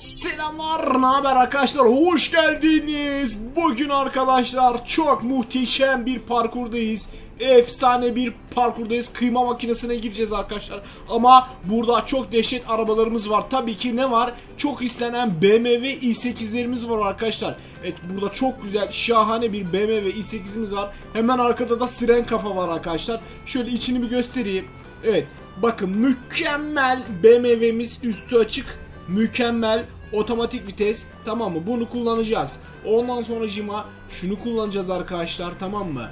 Selamlar, ne haber arkadaşlar? Hoş geldiniz. Bugün arkadaşlar çok muhteşem bir parkurdayız. Efsane bir parkurdayız. Kıyma makinesine gireceğiz arkadaşlar. Ama burada çok dehşet arabalarımız var. Tabii ki ne var? Çok istenen BMW i8'lerimiz var arkadaşlar. Evet burada çok güzel, şahane bir BMW i8'imiz var. Hemen arkada da siren kafa var arkadaşlar. Şöyle içini bir göstereyim. Evet bakın mükemmel BMW'miz üstü açık mükemmel otomatik vites tamam mı? Bunu kullanacağız. Ondan sonra jima şunu kullanacağız arkadaşlar tamam mı?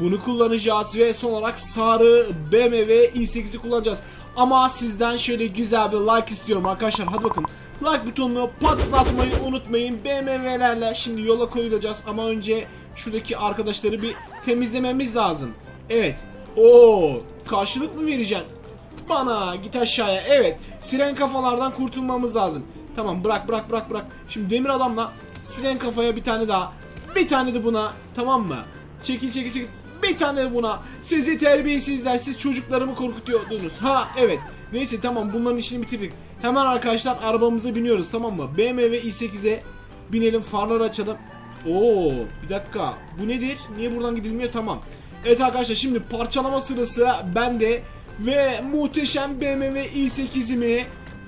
Bunu kullanacağız ve son olarak sarı BMW i8'i kullanacağız. Ama sizden şöyle güzel bir like istiyorum arkadaşlar. Hadi bakın. Like butonunu patlatmayı unutmayın. BMW'lerle şimdi yola koyulacağız. Ama önce şuradaki arkadaşları bir temizlememiz lazım. Evet. O karşılık mı vereceksin bana git aşağıya. Evet. Siren kafalardan kurtulmamız lazım. Tamam bırak bırak bırak bırak. Şimdi demir adamla siren kafaya bir tane daha. Bir tane de buna. Tamam mı? Çekil çekil çekil. Bir tane de buna. Sizi terbiyesizler. Siz çocuklarımı korkutuyordunuz. Ha evet. Neyse tamam bunların işini bitirdik. Hemen arkadaşlar arabamıza biniyoruz tamam mı? BMW i8'e binelim farları açalım. Oo bir dakika. Bu nedir? Niye buradan gidilmiyor? Tamam. Evet arkadaşlar şimdi parçalama sırası bende ve muhteşem BMW i8'imi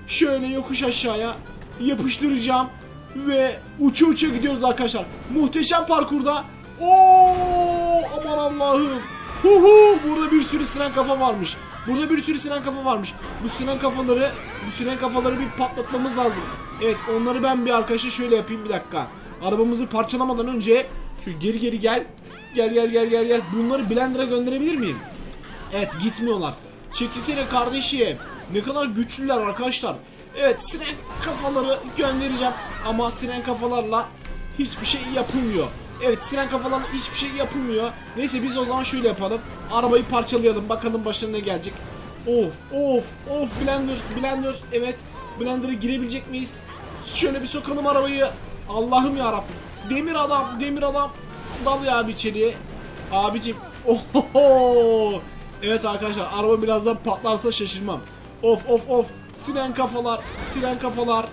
şöyle yokuş aşağıya yapıştıracağım ve uça uça gidiyoruz arkadaşlar. Muhteşem parkurda. Oo aman Allah'ım. Hu hu burada bir sürü siren kafa varmış. Burada bir sürü siren kafa varmış. Bu siren kafaları bu siren kafaları bir patlatmamız lazım. Evet onları ben bir arkadaşa şöyle yapayım bir dakika. Arabamızı parçalamadan önce şu geri geri gel. Gel gel gel gel gel. Bunları blender'a gönderebilir miyim? Evet gitmiyorlar. Çekilsene kardeşim. Ne kadar güçlüler arkadaşlar. Evet siren kafaları göndereceğim. Ama siren kafalarla hiçbir şey yapılmıyor. Evet siren kafalarla hiçbir şey yapılmıyor. Neyse biz o zaman şöyle yapalım. Arabayı parçalayalım. Bakalım başına ne gelecek. Of of of blender blender. Evet blender'a girebilecek miyiz? Şöyle bir sokalım arabayı. Allah'ım ya Demir adam demir adam. Dal ya abi içeriye. Abicim. Ohoho. Evet arkadaşlar araba birazdan patlarsa şaşırmam. Of of of. Siren kafalar. Siren kafalar.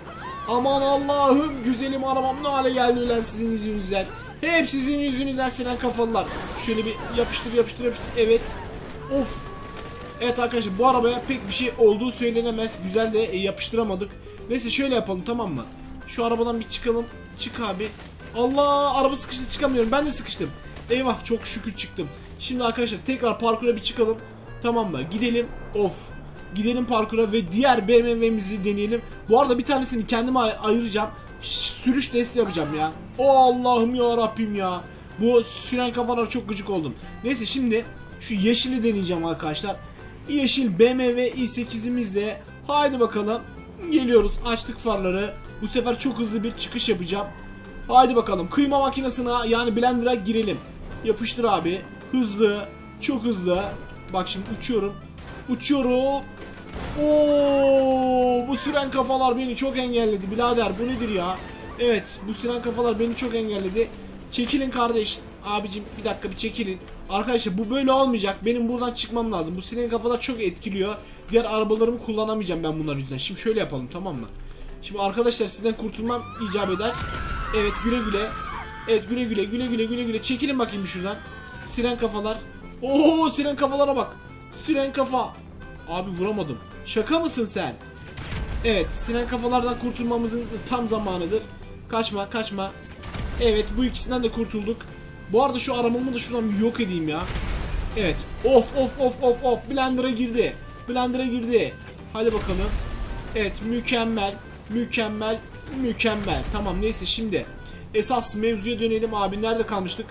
Aman Allah'ım güzelim arabam ne hale geldi ulan sizin yüzünüzden. Hep sizin yüzünüzden siren kafalılar. Şöyle bir yapıştır yapıştır yapıştır. Evet. Of. Evet arkadaşlar bu arabaya pek bir şey olduğu söylenemez. Güzel de e, yapıştıramadık. Neyse şöyle yapalım tamam mı? Şu arabadan bir çıkalım. Çık abi. Allah araba sıkıştı çıkamıyorum. Ben de sıkıştım. Eyvah çok şükür çıktım. Şimdi arkadaşlar tekrar parkura bir çıkalım. Tamam mı? Gidelim. Of. Gidelim parkura ve diğer BMW'mizi deneyelim. Bu arada bir tanesini kendime ay- ayıracağım. Sürüş testi yapacağım ya. O Allah'ım ya Rabbim ya. Bu süren kafalar çok gıcık oldum. Neyse şimdi şu yeşili deneyeceğim arkadaşlar. Yeşil BMW i8'imizle haydi bakalım. Geliyoruz. Açtık farları. Bu sefer çok hızlı bir çıkış yapacağım. Haydi bakalım kıyma makinesine yani blender'a girelim. Yapıştır abi. Hızlı. Çok hızlı. Bak şimdi uçuyorum. Uçuyorum. Oo, bu süren kafalar beni çok engelledi birader bu nedir ya? Evet bu süren kafalar beni çok engelledi. Çekilin kardeş. Abicim bir dakika bir çekilin. Arkadaşlar bu böyle olmayacak. Benim buradan çıkmam lazım. Bu siren kafalar çok etkiliyor. Diğer arabalarımı kullanamayacağım ben bunlar yüzünden. Şimdi şöyle yapalım tamam mı? Şimdi arkadaşlar sizden kurtulmam icap eder. Evet güle güle. Evet güle güle güle güle güle güle. Çekilin bakayım şuradan. Siren kafalar. Oo siren kafalara bak. Siren kafa. Abi vuramadım. Şaka mısın sen? Evet siren kafalardan kurtulmamızın tam zamanıdır. Kaçma kaçma. Evet bu ikisinden de kurtulduk. Bu arada şu arabamı da şuradan bir yok edeyim ya. Evet. Of of of of of. Blender'a girdi. Blender'a girdi. Hadi bakalım. Evet mükemmel. Mükemmel. Mükemmel. Tamam neyse şimdi. Esas mevzuya dönelim abi. Nerede kalmıştık?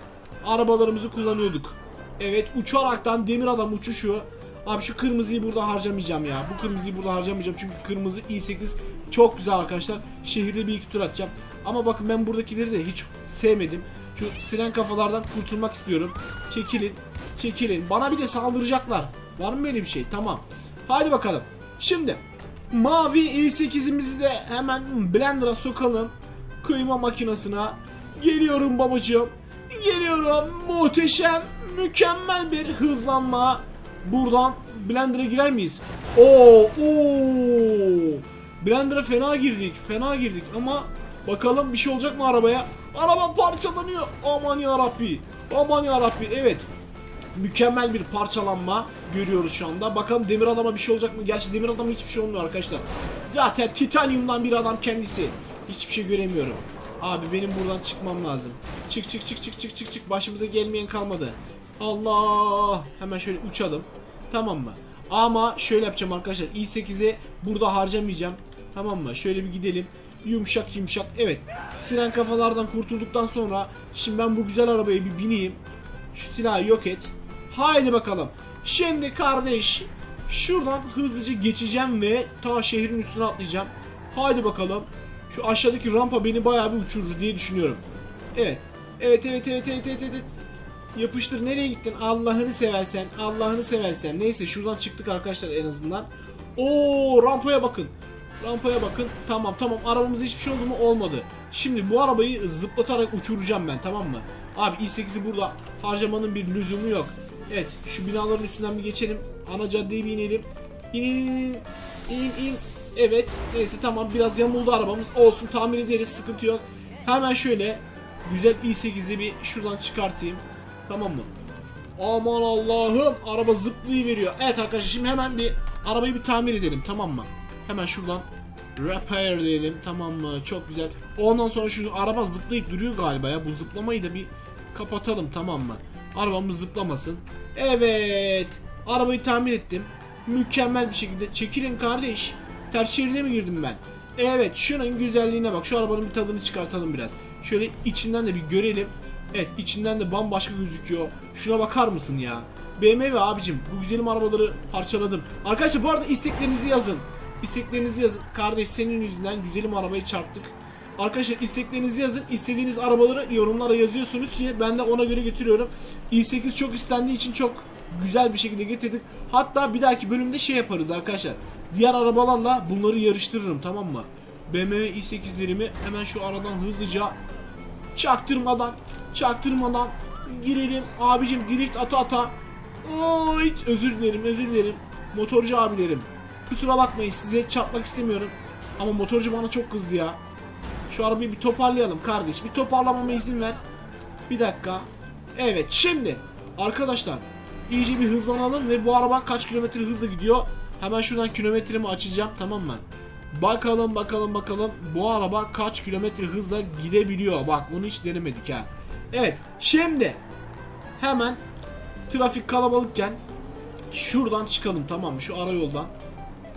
Arabalarımızı kullanıyorduk. Evet uçaraktan demir adam uçuşu. Abi şu kırmızıyı burada harcamayacağım ya. Bu kırmızıyı burada harcamayacağım. Çünkü kırmızı i8 çok güzel arkadaşlar. Şehirde bir iki tur atacağım. Ama bakın ben buradakileri de hiç sevmedim. Şu siren kafalardan kurtulmak istiyorum. Çekilin. Çekilin. Bana bir de saldıracaklar. Var mı böyle bir şey? Tamam. Hadi bakalım. Şimdi mavi i8'imizi de hemen blender'a sokalım. Kıyma makinesine. Geliyorum babacığım. Geliyorum. Muhteşem, mükemmel bir hızlanma. Buradan blender'a girer miyiz? Oo, oo. Blender'a fena girdik. Fena girdik ama bakalım bir şey olacak mı arabaya? Araba parçalanıyor. Aman ya Rabbi. Aman ya Rabbi. Evet. Mükemmel bir parçalanma görüyoruz şu anda. Bakalım demir adama bir şey olacak mı? Gerçi demir adama hiçbir şey olmuyor arkadaşlar. Zaten titanyumdan bir adam kendisi. Hiçbir şey göremiyorum. Abi benim buradan çıkmam lazım. Çık çık çık çık çık çık çık. Başımıza gelmeyen kalmadı. Allah. Hemen şöyle uçalım. Tamam mı? Ama şöyle yapacağım arkadaşlar. i8'i burada harcamayacağım. Tamam mı? Şöyle bir gidelim. Yumuşak yumuşak. Evet. Siren kafalardan kurtulduktan sonra şimdi ben bu güzel arabaya bir bineyim. Şu silahı yok et. Haydi bakalım. Şimdi kardeş şuradan hızlıca geçeceğim ve ta şehrin üstüne atlayacağım. Haydi bakalım. Şu aşağıdaki rampa beni bayağı bir uçurur diye düşünüyorum. Evet. Evet evet evet evet evet evet. Yapıştır nereye gittin? Allah'ını seversen. Allah'ını seversen. Neyse şuradan çıktık arkadaşlar en azından. Oo rampaya bakın. Rampaya bakın. Tamam tamam arabamıza hiçbir şey oldu mu? Olmadı. Şimdi bu arabayı zıplatarak uçuracağım ben tamam mı? Abi i8'i burada harcamanın bir lüzumu yok. Evet şu binaların üstünden bir geçelim. Ana caddeye bir inelim. İn in in in. İn in. Evet neyse tamam biraz yamuldu arabamız. Olsun tamir ederiz sıkıntı yok. Hemen şöyle güzel i8'i bir şuradan çıkartayım. Tamam mı? Aman Allah'ım araba zıplayıveriyor. Evet arkadaşlar şimdi hemen bir arabayı bir tamir edelim tamam mı? Hemen şuradan repair diyelim tamam mı? Çok güzel. Ondan sonra şu araba zıplayıp duruyor galiba ya. Bu zıplamayı da bir kapatalım tamam mı? Arabamız zıplamasın. Evet. Arabayı tamir ettim. Mükemmel bir şekilde. Çekilin kardeş. Ters şeride mi girdim ben? Evet şunun güzelliğine bak. Şu arabanın bir tadını çıkartalım biraz. Şöyle içinden de bir görelim. Evet içinden de bambaşka gözüküyor. Şuna bakar mısın ya? BMW abicim bu güzelim arabaları parçaladım. Arkadaşlar bu arada isteklerinizi yazın. İsteklerinizi yazın. Kardeş senin yüzünden güzelim arabayı çarptık. Arkadaşlar isteklerinizi yazın. İstediğiniz arabaları yorumlara yazıyorsunuz ki ben de ona göre getiriyorum. i8 çok istendiği için çok güzel bir şekilde getirdik. Hatta bir dahaki bölümde şey yaparız arkadaşlar. Diğer arabalarla bunları yarıştırırım tamam mı? BMW i8'lerimi hemen şu aradan hızlıca çaktırmadan çaktırmadan girelim. Abicim drift ata ata. Oy, özür dilerim özür dilerim. Motorcu abilerim kusura bakmayın size çarpmak istemiyorum. Ama motorcu bana çok kızdı ya. Şu arabayı bir toparlayalım kardeş. Bir toparlamama izin ver. Bir dakika. Evet şimdi arkadaşlar iyice bir hızlanalım ve bu araba kaç kilometre hızla gidiyor hemen şuradan kilometremi açacağım tamam mı Bakalım bakalım bakalım bu araba kaç kilometre hızla gidebiliyor. Bak bunu hiç denemedik ha. Evet şimdi hemen trafik kalabalıkken şuradan çıkalım tamam mı şu ara yoldan.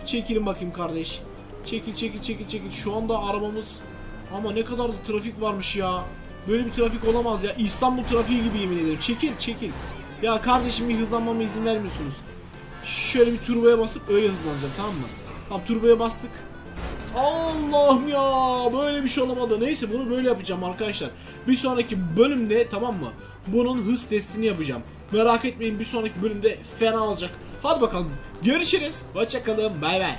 Çekilin bakayım kardeş. Çekil çekil çekil çekil. Şu anda arabamız ama ne kadar da trafik varmış ya. Böyle bir trafik olamaz ya. İstanbul trafiği gibi yemin ederim. Çekil çekil. Ya kardeşim bir hızlanmama izin vermiyorsunuz. Şöyle bir turboya basıp öyle hızlanacağım tamam mı? Tamam turboya bastık. Allah'ım ya böyle bir şey olamadı. Neyse bunu böyle yapacağım arkadaşlar. Bir sonraki bölümde tamam mı? Bunun hız testini yapacağım. Merak etmeyin bir sonraki bölümde fena olacak. Hadi bakalım görüşürüz. Hoşçakalın bay bay.